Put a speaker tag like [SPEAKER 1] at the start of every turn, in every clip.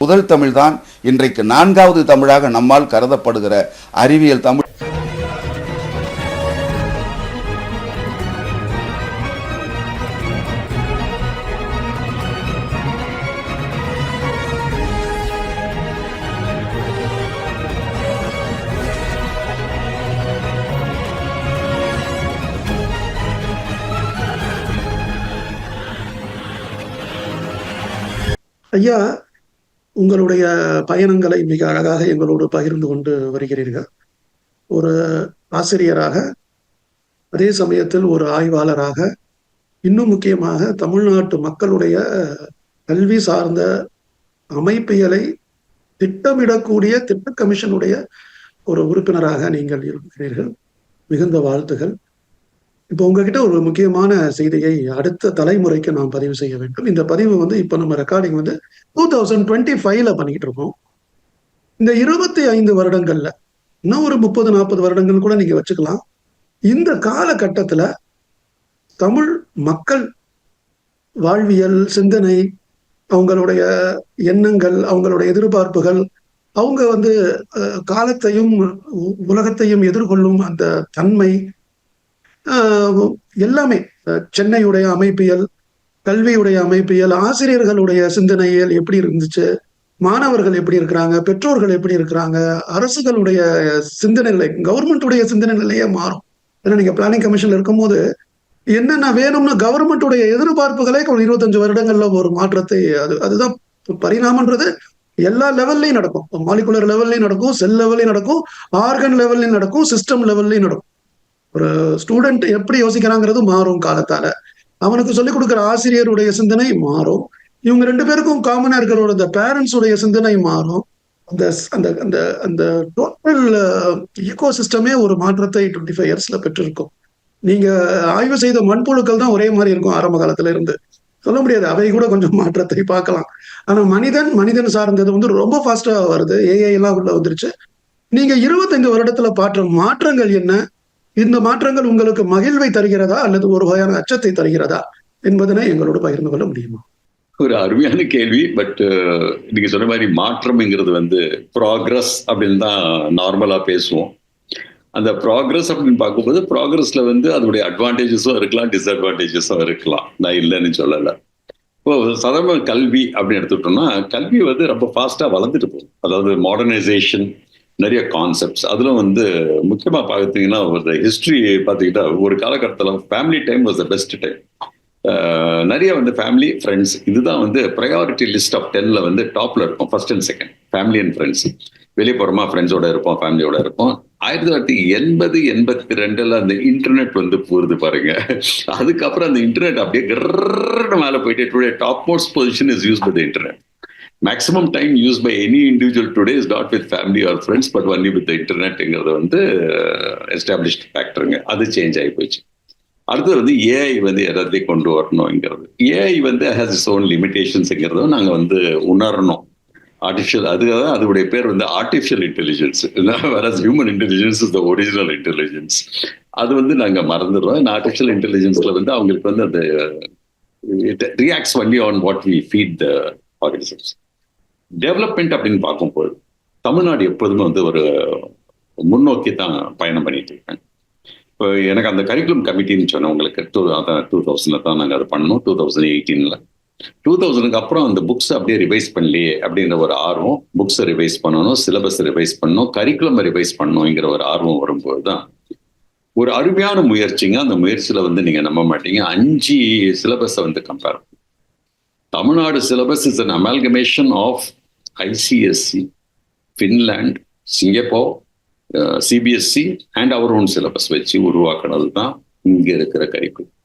[SPEAKER 1] முதல் தமிழ்தான் இன்றைக்கு நான்காவது தமிழாக நம்மால் கருதப்படுகிற அறிவியல் தமிழ்.
[SPEAKER 2] ஐயா உங்களுடைய பயணங்களை மிக அழகாக எங்களோடு பகிர்ந்து கொண்டு வருகிறீர்கள். ஒரு ஆசிரியராக அதே சமயத்தில் ஒரு ஆய்வாளராக இன்னும் முக்கியமாக தமிழ்நாட்டு மக்களுடைய கல்வி சார்ந்த அமைப்பியலை திட்டமிடக்கூடிய திட்ட கமிஷனுடைய ஒரு உறுப்பினராக நீங்கள் இருக்கிறீர்கள். மிகுந்த வாழ்த்துகள். இப்போ உங்ககிட்ட ஒரு முக்கியமான செய்தியை அடுத்த தலைமுறைக்கு நாம் பதிவு செய்ய வேண்டும். இந்த பதிவு வந்து இப்போ நம்ம ரெக்கார்டிங் வந்து டூ தௌசண்ட் டுவெண்ட்டி ஃபைவ்ல பண்ணிக்கிட்டு இருக்கோம். இந்த இருபத்தி ஐந்து வருடங்கள்ல இன்னும் ஒரு முப்பது நாற்பது வருடங்கள் கூட நீங்க வச்சுக்கலாம். இந்த காலகட்டத்துல தமிழ் மக்கள் வாழ்வியல் சிந்தனை அவங்களுடைய எண்ணங்கள் அவங்களுடைய எதிர்பார்ப்புகள் அவங்க வந்து காலத்தையும் உலகத்தையும் எதிர்கொள்ளும் அந்த தன்மை எல்லாமே. சென்னையுடைய அமைப்பியல் கல்வியுடைய அமைப்பியல் ஆசிரியர்களுடைய சிந்தனையல் எப்படி இருந்துச்சு மாணவர்கள் எப்படி இருக்கிறாங்க பெற்றோர்கள் எப்படி இருக்கிறாங்க அரசுகளுடைய சிந்தனை நிலை கவர்மெண்ட்டுடைய சிந்தனை நிலையே மாறும். ஏன்னா நீங்க பிளானிங் கமிஷன்ல இருக்கும்போது என்னென்ன வேணும்னு கவர்மெண்ட்டுடைய எதிர்பார்ப்புகளே ஒரு இருபத்தஞ்சு வருடங்கள்ல ஒரு மாற்றத்தை அது அதுதான் பரிணாமன்றது. எல்லா லெவல்லையும் நடக்கும். மாலிகுலர் லெவல்லையும் நடக்கும் செல் லெவல்லையும் நடக்கும் ஆர்கன் லெவல்லையும் நடக்கும் சிஸ்டம் லெவல்லையும் நடக்கும். ஒரு ஸ்டூடெண்ட் எப்படி யோசிக்கிறாங்கிறது மாறும் காலத்தால. அவனுக்கு சொல்லிக் கொடுக்குற ஆசிரியருடைய சிந்தனை மாறும். இவங்க ரெண்டு பேருக்கும் காமனா இருக்கிறோட அந்த பேரண்ட்ஸுடைய சிந்தனை மாறும். அந்த அந்த அந்த அந்த டோட்டல் ஈகோ சிஸ்டமே ஒரு மாற்றத்தை டுவெண்ட்டி ஃபைவ் இயர்ஸ்ல பெற்றிருக்கும். நீங்க ஆய்வு செய்த மண்புழுக்கள் தான் ஒரே மாதிரி இருக்கும் ஆரம்ப காலத்துல இருந்து. சொல்ல முடியாது அவை கூட கொஞ்சம் மாற்றத்தை பார்க்கலாம். ஆனா மனிதன் மனிதன் சார்ந்தது வந்து ரொம்ப ஃபாஸ்டா வருது. ஏஐ எல்லாம் உள்ள வந்துருச்சு. நீங்க இருபத்தஞ்சு வருடத்துல பாற்ற மாற்றங்கள் என்ன? இந்த மாற்றங்கள் உங்களுக்கு மகிழ்வை தருகிறதா அல்லது ஒரு வகையான அச்சத்தை தருகிறதா என்பதனை எங்களோடு பகிர்ந்து கொள்ள முடியுமா?
[SPEAKER 3] ஒரு அருமையான கேள்வி பட் uh, நீங்க சொன்ன மாதிரி மாற்றம்ங்கிறது வந்து ப்ராக்ரஸ் அப்படின்னு தான் நார்மலா பேசுவோம். அந்த ப்ராக்ரஸ் அப்படின்னு பார்க்கும்போது ப்ராக்ரஸ்ல வந்து அதனுடைய அட்வான்டேஜஸும் இருக்கலாம் டிஸ்அட்வான்டேஜஸும் இருக்கலாம். நான் இல்லைன்னு சொல்லலை. இப்போ சாதாரண கல்வி அப்படின்னு எடுத்துக்கிட்டோம்னா கல்வி வந்து ரொம்ப ஃபாஸ்ட்டாக வளர்ந்துட்டு போகும் அதாவது மாடர்னைசேஷன் நிறைய கான்செப்ட்ஸ் அதில் வந்து முக்கியமாக பார்த்தீங்கன்னா ஒரு ஹிஸ்ட்ரி பார்த்துக்கிட்டா ஒரு காலகட்டத்தில் family time was the best time நிறைய வந்து ஃபேமிலி ஃப்ரெண்ட்ஸ் இதுதான் வந்து ப்ரையாரிட்டி லிஸ்ட் ஆஃப் டென்ல வந்து டாப்ல இருக்கும் first and second family and friends வெளியே போகிறோமா ஃப்ரெண்ட்ஸோட இருப்போம் ஃபேமிலியோட இருப்போம். ஆயிரத்தி தொள்ளாயிரத்தி எண்பது எண்பத்தி ரெண்டுல அந்த இன்டர்நெட் வந்து போகுது பாருங்க. அதுக்கப்புறம் அந்த இன்டர்நெட் அப்படியே கிரன்னு மேலே போயிட்டு today top most position is use by the internet maximum time use by any individual today is not with family or friends but only with இன்டர்நெட்ங்கிறது வந்து uh, எஸ்டாப்ளிஷ்ட் ஃபேக்டருங்க அது சேஞ்ச் ஆகி போச்சு. அடுத்தது வந்து ஏஐ வந்து எல்லாத்தையும் கொண்டு வரணுங்கிறது ஏஐ வந்து ஹேஸ் இஸ் ஓன் லிமிடேஷன்ஸுங்கிறத நாங்கள் வந்து உணரணும். ஆர்டிஃபிஷியல் அதுக்காக தான் அதோடைய பேர் வந்து ஆர்டிஃபிஷியல் இன்டெலிஜென்ஸ் வேற human intelligence is the original intelligence அது வந்து நாங்கள் மறந்துடுறோம். இந்த ஆர்டிஃபிஷியல் இன்டெலிஜென்ஸில் வந்து அவங்களுக்கு வந்து அந்த reacts only on what we feed the organisms development அப்படின்னு பார்க்கும்போது தமிழ்நாடு எப்போதுமே வந்து ஒரு முன்னோக்கி தான் பயணம் பண்ணிட்டு இருக்காங்க இப்போ எனக்கு அந்த கரிக்குலம் கமிட்டின்னு சொன்னேன் உங்களுக்கு டூ அதான் டூ தௌசண்ட்ல தான் நாங்கள் அதை பண்ணோம் டூ தௌசண்ட் எயிட்டீனில் டூ தௌசண்ட்க்கு அப்புறம் அந்த புக்ஸ் அப்படியே ரிவைஸ் பண்ணலையே அப்படிங்கிற ஒரு ஆர்வம் புக்ஸை ரிவைஸ் பண்ணணும் சிலபஸ் ரிவைஸ் பண்ணணும் கரிக்குலம் ரிவைஸ் பண்ணணுங்கிற ஒரு ஆர்வம் வரும்போது தான் ஒரு அருமையான முயற்சிங்க. அந்த முயற்சியில் வந்து நீங்கள் நம்ப மாட்டீங்க. அஞ்சு சிலபஸை வந்து compare Tamil Nadu syllabus is an amalgamation of ICSE Finland Singapore CBSE and our own syllabus வச்சு உருவாக்குனது தான் இங்கே இருக்கிற கரிக்குலம்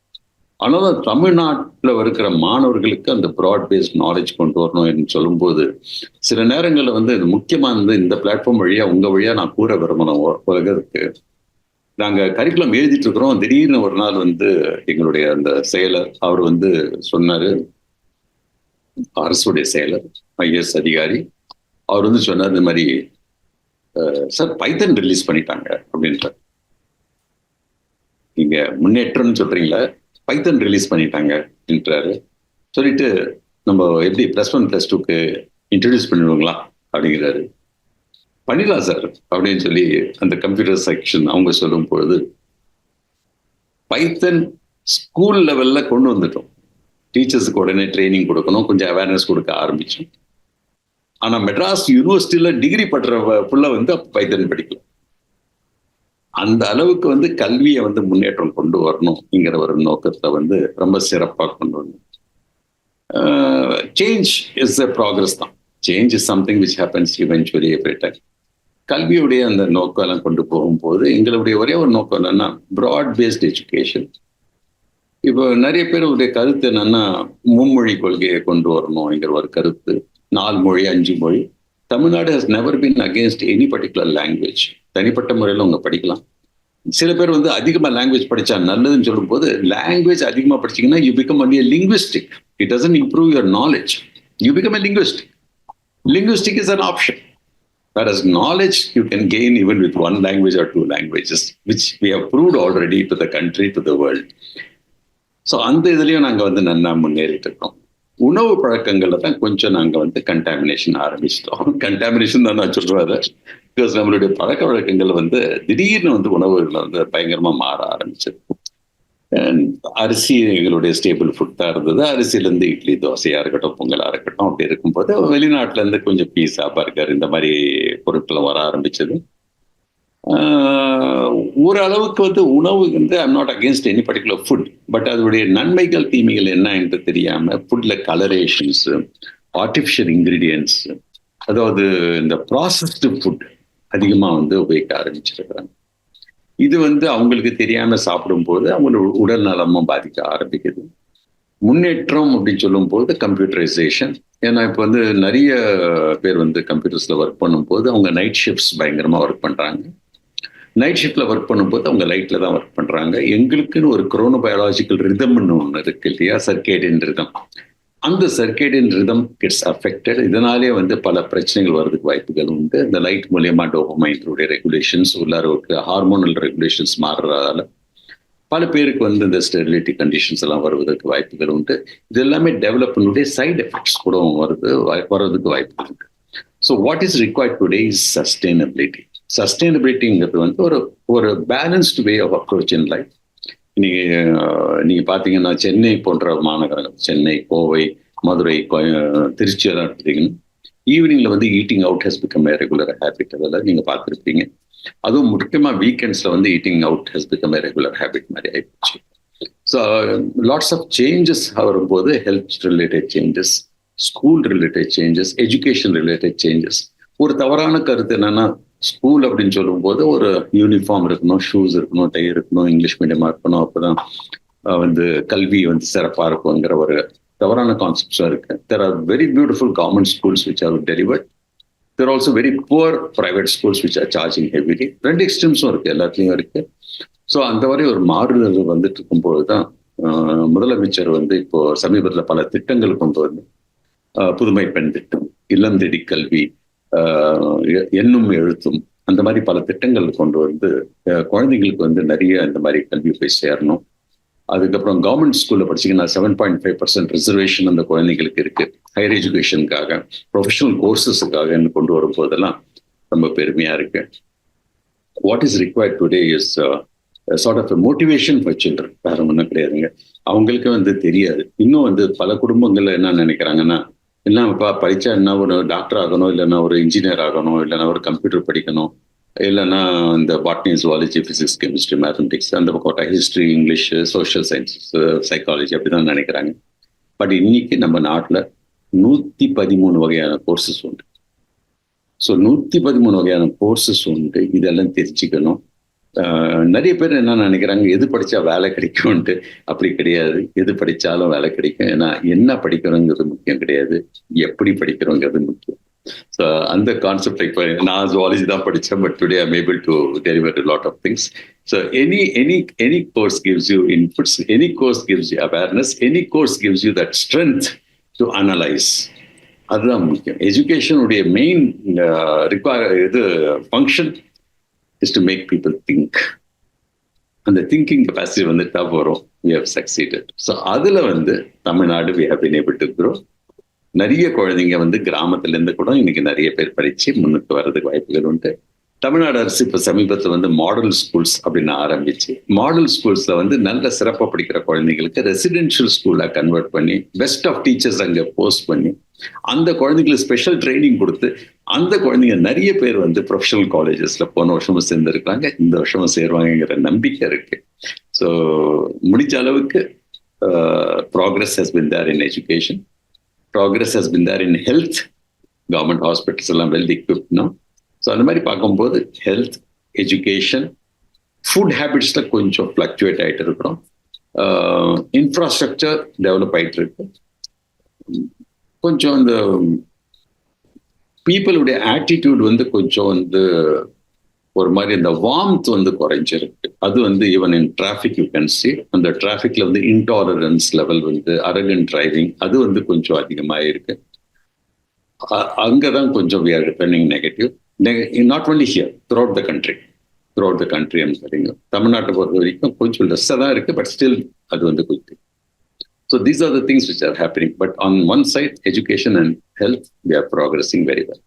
[SPEAKER 3] ஆனால் தமிழ்நாட்டில் இருக்கிற மாணவர்களுக்கு அந்த ப்ராட் பேஸ்ட் நாலேஜ் கொண்டு வரணும் சொல்லும்போது சில நேரங்களில் வந்து இது முக்கியமானது இந்த பிளாட்ஃபார்ம் வழியாக உங்கள் வழியாக நான் கூற விரும்பணும் உலகத்துக்கு நாங்கள் கரிக்குலம் எழுதிட்டு இருக்கிறோம். திடீர்னு ஒரு நாள் வந்து எங்களுடைய அந்த செயலர் அவர் வந்து சொன்னார் அரசுடைய செயலர் ஐஎஸ் அதிகாரி. அவர் வந்து சொன்னார் இந்த மாதிரி சார் பைத்தன் ரிலீஸ் பண்ணிட்டாங்க அப்படின்றார் நீங்க முன்னேற்றம்னு சொல்றீங்களா? பைத்தன் ரிலீஸ் பண்ணிட்டாங்க அப்படின்றாரு. சொல்லிட்டு நம்ம எப்படி ப்ளஸ் ஒன் ப்ளஸ் டூக்கு இன்ட்ரடியூஸ் பண்ணிடுவோங்களா அப்படிங்கிறாரு. பண்ணிடலாம் சார் அப்படின்னு சொல்லி அந்த கம்ப்யூட்டர் செக்ஷன் அவங்க சொல்லும் பொழுது பைத்தன் ஸ்கூல் லெவல்ல கொண்டு வந்துட்டோம். டீச்சர்ஸுக்கு உடனே ட்ரைனிங் கொடுக்கணும் கொஞ்சம் அவேர்னஸ் கொடுக்க ஆரம்பிச்சோம். ஆனா மெட்ராஸ் யூனிவர்சிட்டியில டிகிரி படுற புள்ள வந்து பைத்தன் படிக்கல அந்த அளவுக்கு வந்து கல்வியை வந்து முன்னேற்றம் கொண்டு வரணும்ங்கிற ஒரு நோக்கத்தை வந்து ரொம்ப சிறப்பாக கொண்டு வரணும். சேஞ்ச் இஸ் அ ப்ராக்ரஸ் தான். Change is something which happens eventually every time கல்வியுடைய அந்த நோக்கம் கொண்டு போகும்போது எங்களுடைய ஒரே ஒரு நோக்கம் என்னன்னா ப்ராட் பேஸ்ட் எஜுகேஷன் இப்போ நிறைய பேருடைய கருத்து என்னன்னா மும்மொழி கொள்கையை கொண்டு வரணும்ங்கிற ஒரு கருத்து. நாலு மொழி அஞ்சு மொழி. Tamil Nadu has never been against any particular language தனிப்பட்ட முறையில் அவங்க படிக்கலாம். சில பேர் வந்து அதிகமாக லாங்குவேஜ் படித்தா நல்லதுன்னு சொல்லும்போது லாங்குவேஜ் அதிகமாக படிச்சீங்கன்னா you become only linguistic it doesn't improve your knowledge you become a linguistic linguistic is an option Whereas knowledge you can gain even with one language or two languages, which we have proved already to the country, to the world. So அந்த இதுலயும் நாங்க வந்து நல்லா முன்னேறிட்டு இருக்கோம். உணவு பழக்கங்களில் தான் கொஞ்சம் நாங்க வந்து கண்டாமினேஷன் ஆரம்பிச்சிட்டோம். கண்டாமினேஷன் தான் நான் சொல்றேன் பிகாஸ் நம்மளுடைய பழக்க வழக்கங்கள் வந்து திடீர்னு வந்து உணவுகள் வந்து பயங்கரமா மாற ஆரம்பிச்சது. அரிசி எங்களுடைய ஸ்டேபிள் ஃபுட் தான் இருந்தது. அரிசியிலேருந்து இட்லி தோசையா இருக்கட்டும் பொங்கலா இருக்கட்டும் அப்படி இருக்கும்போது வெளிநாட்டுல இருந்து கொஞ்சம் பீஸா பர்கர் இந்த மாதிரி பொருட்கள் வர ஆரம்பிச்சது. ஓரளவுக்கு வந்து உணவு வந்து I'm not against any particular food but அதனுடைய நன்மைகள் தீமைகள் என்ன என்று தெரியாம ஃபுட்ல கலரேஷன்ஸ் ஆர்டிஃபிஷியல் இன்கிரீடியன்ஸ் அதாவது இந்த ப்ராசஸ்டு ஃபுட் அதிகமா வந்து உபயோகிக்க ஆரம்பிச்சிருக்கிறாங்க. இது வந்து அவங்களுக்கு தெரியாம சாப்பிடும்போது அவங்களோட உடல் நலமும் பாதிக்க ஆரம்பிக்குது. முன்னேற்றம் அப்படின்னு சொல்லும் போது கம்ப்யூட்டரைசேஷன் ஏன்னா இப்போ வந்து நிறைய பேர் வந்து கம்ப்யூட்டர்ஸ்ல ஒர்க் பண்ணும்போது அவங்க நைட் ஷிஃப்ட்ஸ் பயங்கரமாக ஒர்க் பண்றாங்க. நைட் ஷிஃப்ட்ல ஒர்க் பண்ணும்போது அவங்க லைட்ல தான் ஒர்க் பண்றாங்க. எங்களுக்குன்னு ஒரு குரோனோ பயாலாஜிக்கல் ரிதம்னு ஒன்று இருக்கு இல்லையா? சர்க்கேடின் ரிதம் அந்த சர்க்கேடின் ரிதம் கெட்ஸ் அஃபெக்டட் இதனாலே வந்து பல பிரச்சனைகள் வர்றதுக்கு வாய்ப்புகள் உண்டு. இந்த லைட் மூலியமா டோபமைனுடைய ரெகுலேஷன்ஸ் உள்ளாருக்கு ஹார்மோனல் ரெகுலேஷன்ஸ் மாறுறதால பல பேருக்கு வந்து இந்த ஸ்டெரிலிட்டி கண்டிஷன்ஸ் எல்லாம் வருவதற்கு வாய்ப்புகள் உண்டு. இது எல்லாமே டெவலப்மெண்ட்டுடைய சைடு எஃபெக்ட்ஸ் கூட வருது வர்றதுக்கு வாய்ப்புகள் இருக்கு. So what is required today is sustainability சஸ்டைனபிலிட்டிங்கிறது வந்து ஒரு ஒரு balanced way of approach in life நீங்க நீங்க பாத்தீங்கன்னா சென்னை போன்ற மாநகரங்கள் சென்னை கோவை மதுரை திருச்சி எல்லாம் எடுத்துட்டீங்கன்னா ஈவினிங்ல வந்து eating out has become regular habit அதெல்லாம் நீங்க பார்த்துருப்பீங்க அதுவும் முக்கியமா வீக்கெண்ட்ஸ்ல வந்து eating out has become regular habit மாதிரி ஆயிடுச்சு ஸோ லாட்ஸ் ஆஃப் சேஞ்சஸ் வரும்போது health related changes school related changes education related changes ஒரு தவறான கருத்து என்னன்னா ஸ்கூல் அப்படின்னு சொல்லும்போது ஒரு யூனிஃபார்ம் இருக்கணும் ஷூஸ் இருக்கணும் டை இருக்கணும் இங்கிலீஷ் மீடியமாக இருக்கணும். அப்போதான் வந்து கல்வி வந்து சிறப்பா இருக்குங்கிற ஒரு தவறான கான்செப்ட்ஸாக இருக்கு. There are very beautiful government schools which are delivered there also very poor private schools which are charging heavily ரெண்டு எக்ஸ்ட்ரீம்ஸும் இருக்கு எல்லாத்துலயும் இருக்கு. ஸோ அந்த மாதிரி ஒரு மாறுதல் வந்துட்டு இருக்கும்போது தான் முதலமைச்சர் வந்து இப்போ சமீபத்தில் பல திட்டங்கள் கொண்டு வந்து புதுமை பெண் திட்டம் இல்லம் தேடி கல்வி எண்ணும் எழுத்தும். அந்த மாதிரி பல திட்டங்கள் கொண்டு வந்து குழந்தைங்களுக்கு வந்து நிறைய இந்த மாதிரி கல்வி போய் சேரணும். அதுக்கப்புறம் கவர்மெண்ட் ஸ்கூல்ல படிச்சீங்கன்னா seven point five percent reservation அந்த குழந்தைங்களுக்கு இருக்கு. ஹையர் எஜுகேஷனுக்காக ப்ரொஃபஷனல் கோர்சஸுக்காக கொண்டு வரும்போதெல்லாம் ரொம்ப பெருமையா இருக்கு. What is required today is sort of motivation for children வேற ஒன்றும் கிடையாதுங்க. அவங்களுக்கு வந்து தெரியாது. இன்னும் வந்து பல குடும்பங்கள்ல என்ன நினைக்கிறாங்கன்னா என்னப்பா படிச்சா என்ன ஒரு டாக்டர் ஆகணும் இல்லைன்னா ஒரு இன்ஜினியர் ஆகணும் இல்லைன்னா ஒரு கம்ப்யூட்டர் படிக்கணும் இல்லைன்னா இந்த botany zoology physics chemistry mathematics அந்த பக்கம் history English social sciences psychology அப்படிதான் நினைக்கிறாங்க. பட் இன்னைக்கு நம்ம நாட்டில் நூத்தி பதிமூணு வகையான கோர்சஸ் உண்டு. ஸோ நூத்தி பதிமூணு வகையான கோர்சஸ் உண்டு. இதெல்லாம் தெரிஞ்சுக்கணும். நிறைய பேர் என்ன நினைக்கிறாங்க எது படிச்சா வேலை கிடைக்கும்ன்ட்டு. அப்படி கிடையாது. எது படிச்சாலும் வேலை கிடைக்கும். ஏன்னா என்ன படிக்கிறோங்கிறது முக்கியம் கிடையாது. எப்படி படிக்கிறோங்கிறது முக்கியம். ஸோ அந்த கான்செப்ட் இப்போ நான் ஜுவாலஜி தான் படித்தேன் but today I'm able to deliver lot of things so any any any course gives you inputs any course gives you awareness any course gives you that strength to analyse அதுதான் முக்கியம். எஜுகேஷனுடைய main require இது function is to make people think அந்த thinking capacity வந்து போகிறோம் வரும் we have succeeded so அதில் வந்து தமிழ்நாடு வி ஹவ் பின் நிறைய குழந்தைங்க வந்து கிராமத்துல இருந்து கூட இன்னைக்கு நிறைய பேர் படித்து முன்னுக்கு வர்றதுக்கு வாய்ப்புகள் உண்டு. தமிழ்நாடு அரசு இப்ப சமீபத்துல வந்து மாடல் ஸ்கூல்ஸ் அப்படின்னு ஆரம்பிச்சு. மாடல் ஸ்கூல்ஸ்ல வந்து நல்ல சிறப்பா படிக்கிற குழந்தைங்களுக்கு ரெசிடென்ஷியல் ஸ்கூல்ல கன்வெர்ட் பண்ணி பெஸ்ட் ஆஃப் டீச்சர்ஸ் அங்க போஸ்ட் பண்ணி அந்த குழந்தைங்களுக்கு ஸ்பெஷல் ட்ரைனிங் கொடுத்து அந்த குழந்தைங்க நிறைய பேர் வந்து ப்ரொஃபஷனல் காலேஜஸ்ல போன வருஷமும் சேர்ந்துருக்காங்க இந்த வருஷமும் சேருவாங்கங்கிற நம்பிக்கை இருக்கு. ஸோ முடிஞ்ச அளவுக்கு progress has been there in education progress has been there in health government hospitals எல்லாம் வெல் equipped ஸோ அந்த மாதிரி பார்க்கும்போது ஹெல்த் எஜுகேஷன் ஃபுட் ஹேபிட்ஸில் கொஞ்சம் ஃப்ளக்சுவேட் ஆகிட்டு இருக்கிறோம் இன்ஃப்ராஸ்ட்ரக்சர் டெவலப் ஆகிட்டு இருக்கு. கொஞ்சம் இந்த பீப்புளுடைய ஆட்டிடியூட் வந்து கொஞ்சம் வந்து ஒரு மாதிரி இந்த வார்ம்த் வந்து குறைஞ்சிருக்கு. அது வந்து even in traffic you can see அந்த டிராஃபிக்ல வந்து இன்டாலரன்ஸ் லெவல் வந்து அரகன் டிரைவிங் அது வந்து கொஞ்சம் அதிகமாக இருக்கு அ- அங்கதான் கொஞ்சம் we are depending negative not only here throughout the country throughout the country சரிங்க தமிழ்நாட்டை பொறுத்த வரைக்கும் கொஞ்சம் லெஸ்ஸாக தான் இருக்கு பட் ஸ்டில் அது வந்து கொஞ்சம் so these are the things which are happening but on one side education and health we are progressing very well